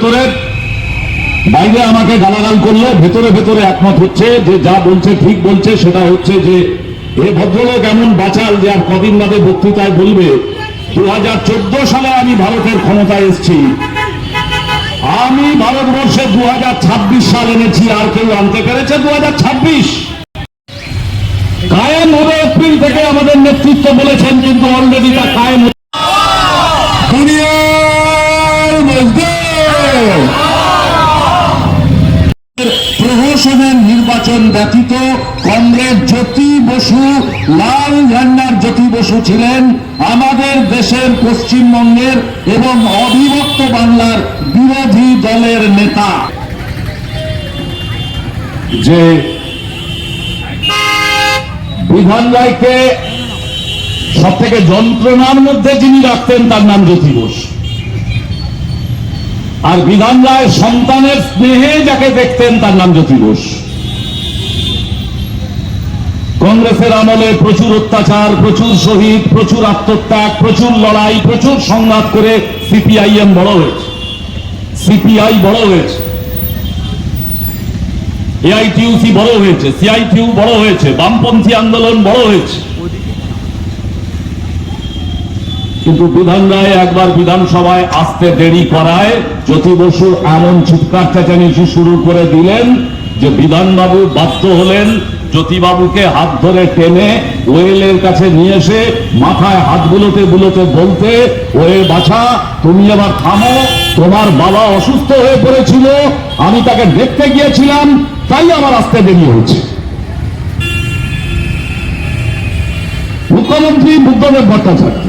ভেতরে। বাইরে আমাকে গালাগাল করলে, ভেতরে ভেতরে একমত হচ্ছে যে যা বলছে, ঠিক বলছে, সেটা হচ্ছে যে এ ভদ্রলোক এমন বাঁচাল যে আর কদিন বাদে বক্তৃতায় বলবে দু সালে আমি ভারতের ক্ষমতায় এসেছি। আমি ভারতবর্ষে দু সাল এনেছি, আর কেউ আনতে পেরেছে দু কায়েম হবে এপ্রিল থেকে আমাদের নেতৃত্ব বলেছেন, কিন্তু অলরেডি তা কায়েম ব্যতীত কংগ্রেস জ্যোতি বসু, লাল ঝান্ডার জ্যোতি বসু ছিলেন আমাদের দেশের পশ্চিমবঙ্গের এবং অবিভক্ত বাংলার বিরোধী দলের নেতা। যে বিধান রায়কে সব থেকে যন্ত্রণার মধ্যে যিনি রাখতেন, তার নাম জ্যোতি বোস। আর বিধান রায় সন্তানের স্নেহে যাকে দেখতেন, তার নাম জ্যোতি বোস। কংগ্রেসের আমলে প্রচুর অত্যাচার, প্রচুর শহীদ, প্রচুর আত্মত্যাগ, প্রচুর লড়াই, প্রচুর সংঘাত করে সিপিআইএম বড় হয়েছে। সিপিআই বড় হয়েছে। এআইটিউসি বড় হয়েছে, সিআইটিউ বড় হয়েছে, বামপন্থী আন্দোলন বড় হয়েছে। কিন্তু বিধান রায় একবার বিধানসভায় আসতে দেরি করায় জ্যোতি বসু এমন চিৎকার চেঁচামেচি শুরু করে দিলেন যে বিধানবাবু বাধ্য হলেন জ্যোতিবাবুকে হাত ধরে টেনে ওয়েলের কাছে নিয়ে এসে মাথায় হাত বুলোতে বুলোতে বলতে ওয়ে বাছা, তুমি এবার থামো, তোমার বাবা অসুস্থ হয়ে পড়েছিল, আমি তাকে দেখতে গিয়েছিলাম, তাই আমার আসতে দেরি হয়েছে। মুখ্যমন্ত্রী বুদ্ধদেব ভট্টাচার্য,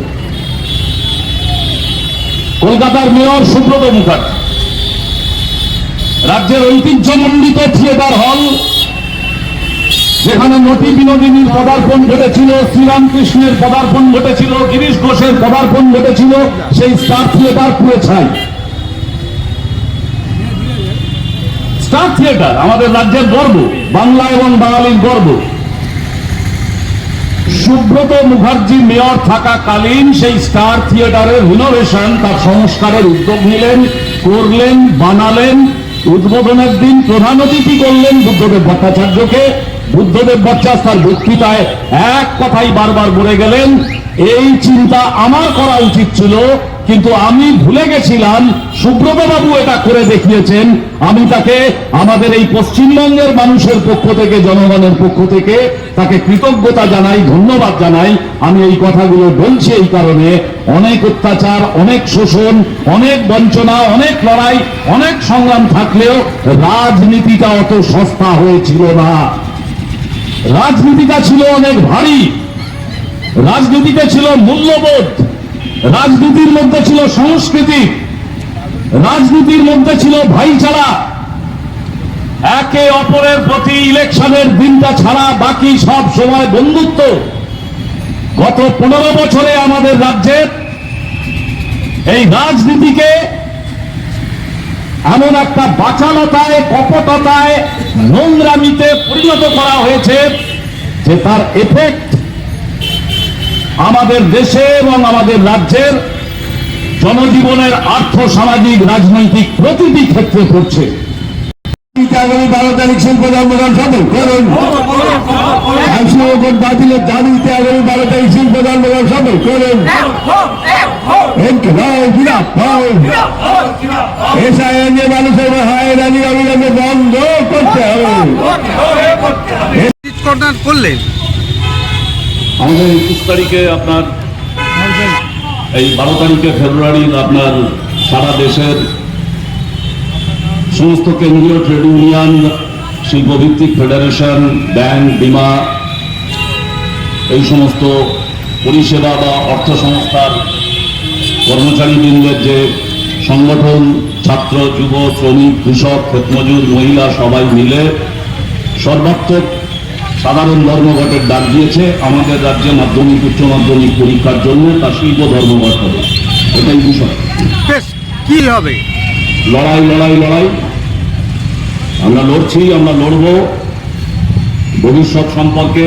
কলকাতার মেয়র সুব্রত মুখার্জি, রাজ্যের ঐতিহ্যমণ্ডিত থিয়েটার হল যেখানে নটি বিনোদিনীর পদার্পণ ঘটেছিল, শ্রীরামকৃষ্ণের পদার্পণ ঘটেছিল, গিরিশ ঘোষের পদার্পণ ঘটেছিল, সেই স্টার থিয়েটার পুরে ছাই। স্টার থিয়েটার, আমাদের রাজ্যের গর্ব, বাংলা এবং বাঙালির গর্ব। সুব্রত মুখার্জি মেয়র থাকাকালীন সেই স্টার থিয়েটারের রিনোভেশন তার সংস্কারের উদ্যোগ নিলেন, করলেন, বানালেন উদ্বোধনের দিন প্রধান অতিথি করলেন বুদ্ধদেব ভট্টাচার্যকে। বুদ্ধদেব ভট্টাচার্য তার বক্তৃতায় এক কথাই বারবার বলে গেলেন, এই চিন্তা আমার করা উচিত ছিল কিন্তু আমি ভুলে গেছিলাম সুব্রত বাবু এটা করে দেখিয়েছেন। আমি তাকে আমাদের এই পশ্চিমবঙ্গের মানুষের পক্ষ থেকে, জনগণের পক্ষ থেকে তাকে কৃতজ্ঞতা জানাই, ধন্যবাদ জানাই। আমি এই কথাগুলো বলছি এই কারণে। অনেক অত্যাচার, অনেক শোষণ, অনেক বঞ্চনা, অনেক লড়াই, অনেক সংগ্রাম থাকলেও রাজনীতিটা অত সস্তা হয়েছিল না। রাজনীতিটা ছিল অনেক ভারী। রাজনীতিতে ছিল মূল্যবোধ। রাজনীতির মধ্যে ছিল সংস্কৃতি, রাজনীতির মধ্যে ছিল ভাইচারা। একে অপরের প্রতি ইলেকশনের দিনটা ছাড়া বাকি সব সময় বন্ধুত্ব। গত পনেরো বছরে আমাদের রাজ্যের এই রাজনীতিকে এমন একটা বাচালতায়, কপটতায়, নোংরামিতে পরিণত করা হয়েছে যে তার এফেক্ট আমাদের দেশে এবং আমাদের রাজ্যের জনজীবনের আর্থ সামাজিক রাজনৈতিক প্রতিটি ক্ষেত্রে পড়ছে আগামী বারো তারিখ শিল্প ধর্মদান সফল। করুন। একশো ভোট বাতিলের দাবিতে আগামী বারো তারিখ শিল্প ধর্মদান সফল। করুন। মানুষের হায়রানি অবিলম্বে বন্ধ করতে হবে। করলেন আমাদের একুশ তারিখে আপনার এই বারো তারিখে ফেব্রুয়ারির আপনার সারা দেশের সমস্ত কেন্দ্রীয় ট্রেড ইউনিয়ন, শিল্পভিত্তিক ফেডারেশন, ব্যাংক, বিমা এই সমস্ত পরিষেবা বা অর্থ সংস্থার কর্মচারীবৃন্দের যে সংগঠন, ছাত্র, যুব, শ্রমিক, কৃষক, ক্ষেতমজুর, মহিলা সবাই মিলে সর্বাত্মক সাধারণ ধর্মঘটের ডাক দিয়েছে আমাদের রাজ্যে মাধ্যমিক উচ্চ মাধ্যমিক পরীক্ষার জন্য তা শিল্প ধর্মঘট হবে। এটাই বিষয়। কি হবে? লড়াই লড়াই লড়াই। আমরা লড়ছি আমরা লড়ব। ভবিষ্যৎ সম্পর্কে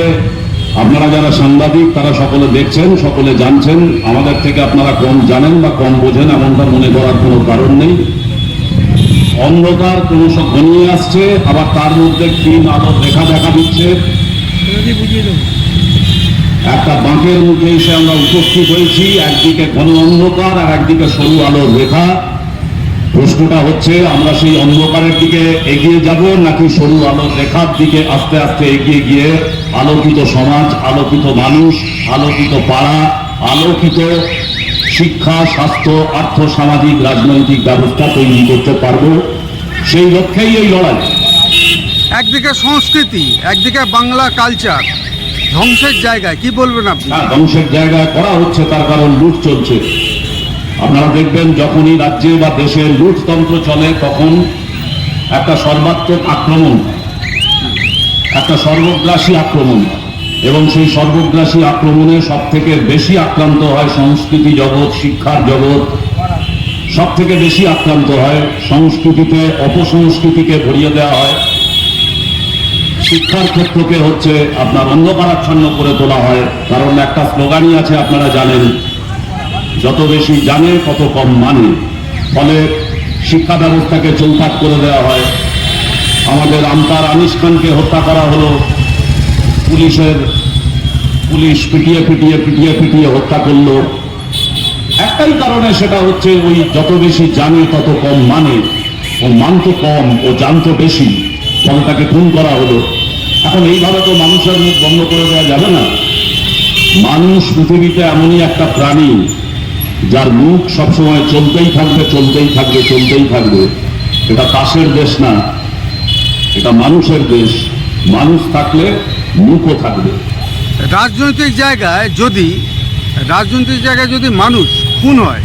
আপনারা যারা সাংবাদিক তারা সকলে দেখছেন সকলে জানছেন। আমাদের থেকে আপনারা কম জানেন বা কম বোঝেন এমনটা মনে করার কোনো কারণ নেই। অন্ধকার ক্রমশ ঘনিয়ে আসছে আবার তার মধ্যে ক্ষীণ আলোর দেখা দেখা দিচ্ছে। একটা বাঁকের মুখে এসে আমরা উপস্থিত হয়েছি, একদিকে ঘন অন্ধকার আর একদিকে সরু আলোর রেখা। প্রশ্নটা হচ্ছে, আমরা সেই অন্ধকারের দিকে এগিয়ে যাব নাকি সরু আলোর রেখার দিকে আস্তে আস্তে এগিয়ে গিয়ে আলোকিত সমাজ, আলোকিত মানুষ, আলোকিত পাড়া, আলোকিত শিক্ষা, স্বাস্থ্য, আর্থ, সামাজিক, রাজনৈতিক ব্যবস্থা তৈরি করতে পারব? সেই লক্ষ্যেই এই লড়াই। একদিকে সংস্কৃতি, একদিকে বাংলা কালচার ধ্বংসের জায়গায়, কি বলবেন আপনি? ধ্বংসের জায়গায় করা হচ্ছে, তার কারণ লুট চলছে। আপনারা দেখবেন যখনই রাজ্যে বা দেশে লুটতন্ত্র চলে, তখন একটা সর্বাত্মক আক্রমণ, একটা সর্বগ্রাসী আক্রমণ। এবং সেই সর্বগ্রাসী আক্রমণে সব থেকে বেশি আক্রান্ত হয় সংস্কৃতি জগৎ, শিক্ষার জগৎ। সব থেকে বেশি আক্রান্ত হয় সংস্কৃতিতে, অপসংস্কৃতিকে ভরিয়ে দেওয়া হয়। শিক্ষার ক্ষেত্রকে হচ্ছে আপনার অন্ধকারাচ্ছন্ন করে তোলা হয়। কারণ একটা স্লোগানই আছে, আপনারা জানেন, যত বেশি জানে, তত কম মানে। ফলে শিক্ষা ব্যবস্থাকে চৌপাট করে দেওয়া হয়। আমাদের আমতার আনিস খানকে হত্যা করা হলো। পুলিশের পুলিশ পিটিয়ে পিটিয়ে পিটিয়ে পিটিয়ে হত্যা করল। একটাই কারণে সেটা হচ্ছে, ওই যত বেশি জানে, তত কম মানে। ও মানতো কম, ও জানতো বেশি। ফলে তাকে খুন করা হলো। এখন এইভাবে তো মানুষের মুখ বন্ধ করে দেওয়া যাবে না। মানুষ পৃথিবীতে এমনই একটা প্রাণী, যার মুখ সবসময় চলতেই থাকবে চলতেই থাকবে চলতেই থাকবে। এটা তাসের দেশ না, এটা মানুষের দেশ। মানুষ থাকলে মুখও থাকবে। রাজনৈতিক জায়গায় যদি, রাজনৈতিক জায়গায় যদি মানুষ খুন হয়,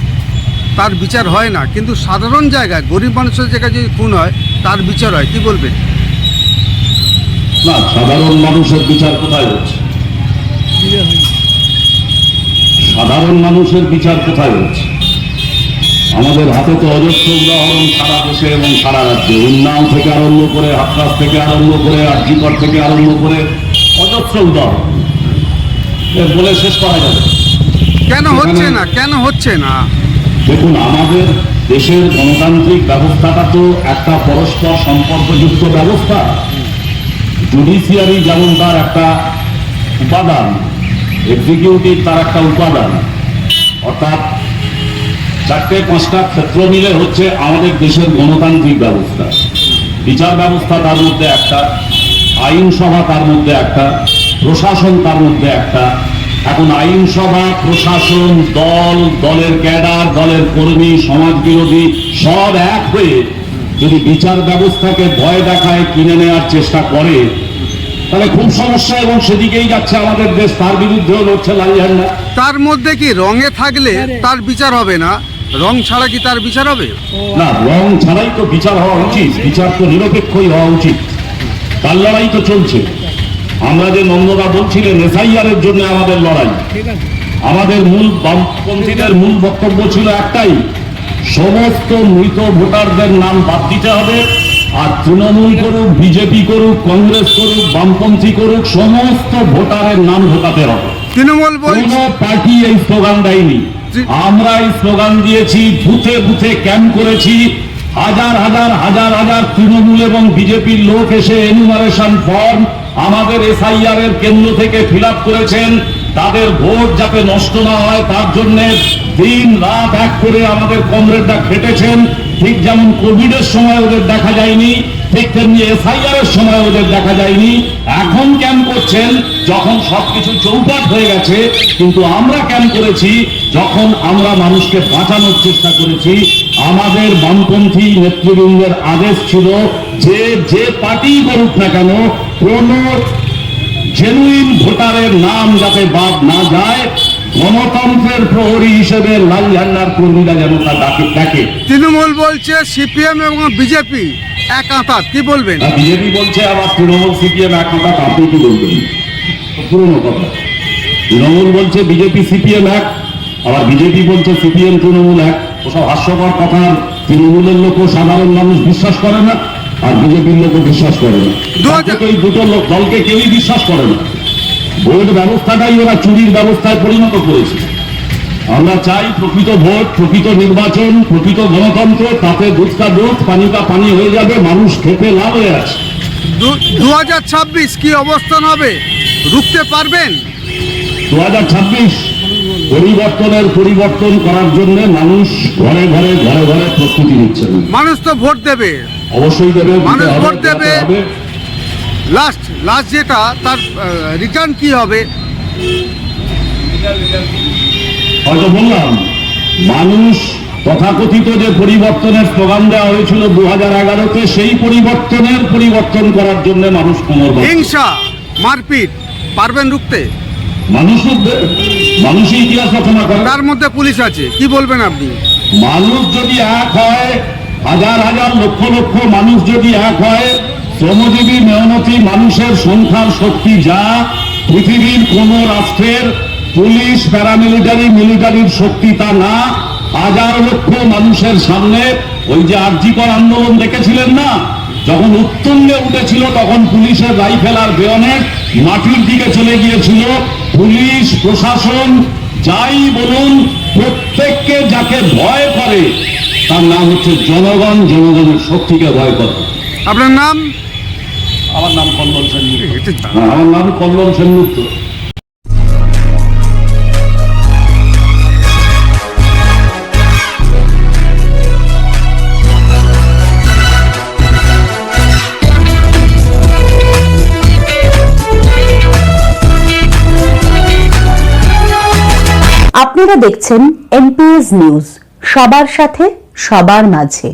তার বিচার হয় না। কিন্তু সাধারণ জায়গায়, গরিব মানুষের জায়গায় যদি খুন হয়, তার বিচার হয়। কি বলবেন? না সাধারণ মানুষের বিচার কোথায় হচ্ছে? সাধারণ মানুষের বিচার কোথায় হচ্ছে? আমাদের হাতে তো অজস্র উদাহরণ সারা দেশে এবং সারা রাজ্যে। উন্নাও থেকে আরম্ভ করে হাতরাস থেকে আরম্ভ করে আর্জিকর থেকে আরম্ভ করে অজস্র উদাহরণ। বলে শেষ করা যাবে কেন হচ্ছে না? কেন হচ্ছে না? দেখুন আমাদের দেশের গণতান্ত্রিক ব্যবস্থাটা তো একটা পরস্পর সম্পর্কযুক্ত ব্যবস্থা। জুডিশিয়ারি যেমন তার একটা উপাদান এক্সিকিউটিভ তার একটা উপাদান। অর্থাৎ চারটে, পাঁচটা ক্ষেত্র মিলে হচ্ছে আমাদের দেশের গণতান্ত্রিক ব্যবস্থা। বিচার ব্যবস্থা তার মধ্যে একটা, আইনসভা তার মধ্যে একটা, প্রশাসন তার মধ্যে একটা। এখন আইনসভা, প্রশাসন, দল, দলের ক্যাডার, দলের কর্মী সমাজ বিরোধী সব এক হয়ে যদি বিচার ব্যবস্থাকে ভয় দেখায় কিনে নেওয়ার চেষ্টা করে তাহলে খুব সমস্যা এবং সেদিকেই যাচ্ছে আমাদের দেশ তার বিরুদ্ধেও লড়ছে লাল ঝান্ডা। তার মধ্যে কি রঙে থাকলে তার বিচার হবে না? রং ছাড়া কি তার বিচার হবে? না রং ছাড়াই তো বিচার হওয়া উচিত বিচার তো নিরপেক্ষই হওয়া উচিত। তার লড়াই তো চলছে। আমরা যে নন্দদা বলছিলেন এসআইআরের জন্য আমাদের লড়াই। আমাদের মূল বামপন্থীদের মূল বক্তব্য ছিল একটাই সমস্ত মৃত ভোটারদের নাম বাদ দিতে হবে আর তৃণমূল করুক বিজেপি করুক কংগ্রেস করুক বামপন্থী করুক সমস্ত ভোটারের নাম ঢোকাতে হবে। তৃণমূল কোন পার্টি এই স্লোগান দেয়নি। আমরা এই স্লোগান দিয়েছি বুথে বুথে ক্যাম্প করেছি। হাজার হাজার হাজার হাজার তৃণমূল এবং বিজেপির লোক এসে এনুমারেশন ফর্ম আমাদের এসআইআর এর কেন্দ্র থেকে ফিল করেছেন। তাদের ভোট যাতে নষ্ট না হয়, তার জন্য দিন রাত এক করে আমাদের কমরেডরা খেটেছেন। ঠিক যেমন কোভিডের সময় ওদের দেখা যায়নি, ঠিক তেমনি এসআইআর এর সময় ওদের দেখা যায়নি। এখন ক্যাম্প করছেন, যখন সবকিছু চৌপাট হয়ে গেছে, কিন্তু আমরা ক্যাম্প করেছি, যখন আমরা মানুষকে বাঁচানোর চেষ্টা করেছি, আমাদের বামপন্থী নেতৃবৃন্দের আদেশ ছিল, যে যে পার্টি করুক না কেন কোন জেনুইন ভোটারের নাম যাতে বাদ না যায় গণতন্ত্রের প্রহরী হিসেবে লাল ঝান্ডার কর্মীরা যেন তা ডাকে ডাকে তৃণমূল বলছে সিপিএম এবং বিজেপি এক আঁতাত কি বলবেন? বিজেপি বলছে আবার তৃণমূল সিপিএম এক আপনি কি বলবেন? পুরনো কথা। তৃণমূল বলছে বিজেপি সিপিএম এক আবার বিজেপি বলছে সিপিএম তৃণমূল এক। ওসব হাস্যকর কথা তৃণমূলের লোকও সাধারণ মানুষ বিশ্বাস করে না। আর বিজেপির লোকও বিশ্বাস করে না। এই দুটো লোক দলকে কেউই বিশ্বাস করে না। ভোট ব্যবস্থাটাই ওরা চুরির ব্যবস্থায় পরিণত করেছে। আমরা চাই প্রকৃত ভোট প্রকৃত নির্বাচন প্রকৃত গণতন্ত্র তাতে দুধ কা দুধ পানিকা পানি হয়ে যাবে মানুষ খেতে লাভ হয়ে আছে। দু হাজার ছাব্বিশ কি অবস্থান হবে? রুখতে পারবেন? দু হাজার ছাব্বিশ পরিবর্তনের পরিবর্তন করার জন্য মানুষ ঘরে ঘরে ঘরে ঘরে প্রস্তুতি নিচ্ছেন। মানুষ তো ভোট দেবে। অবশ্যই দেবে মানুষ ভোট দেবে। লাস্ট লাস্ট যেটা তার রিটার্ন কি হবে? হয়তো বললাম মানুষ তথাকথিত যে পরিবর্তনের স্লোগান দেওয়া হয়েছিল দু হাজার এগারোতে সেই পরিবর্তনের পরিবর্তন করার জন্য মানুষ কোমর হিংসা মারপিট পারবেন রুখতে? মানুষ মানুষই ইতিহাস রচনা করে। তার মধ্যে পুলিশ আছে কি বলবেন আপনি? মানুষ যদি এক হয় হাজার হাজার লক্ষ লক্ষ মানুষ যদি এক হয়, শ্রমজীবী মেহনতি মানুষের সংখ্যার শক্তি যা পৃথিবীর কোন রাষ্ট্রের পুলিশ প্যারামিলিটারি মিলিটারির শক্তি তা না। হাজার লক্ষ মানুষের সামনে ওই যে আর্জিকর আন্দোলন দেখেছিলেন না? যখন উত্তুঙ্গে উঠেছিল, তখন পুলিশের রাইফেল আর বেয়নেট মাটির দিকে চলে গিয়েছিল। পুলিশ, প্রশাসন, যাই বলুন, প্রত্যেককে যাকে ভয় করে তার নাম হচ্ছে জনগণ জনগণের শক্তিকে ভয় করে। আপনার নাম? আমার নাম কল্লোল সেনগুপ্ত হ্যাঁ, আমার নাম কল্লোল সেনগুপ্ত আপনারা দেখছেন এনপিএস নিউজ। সবার সাথে সবার মাঝে।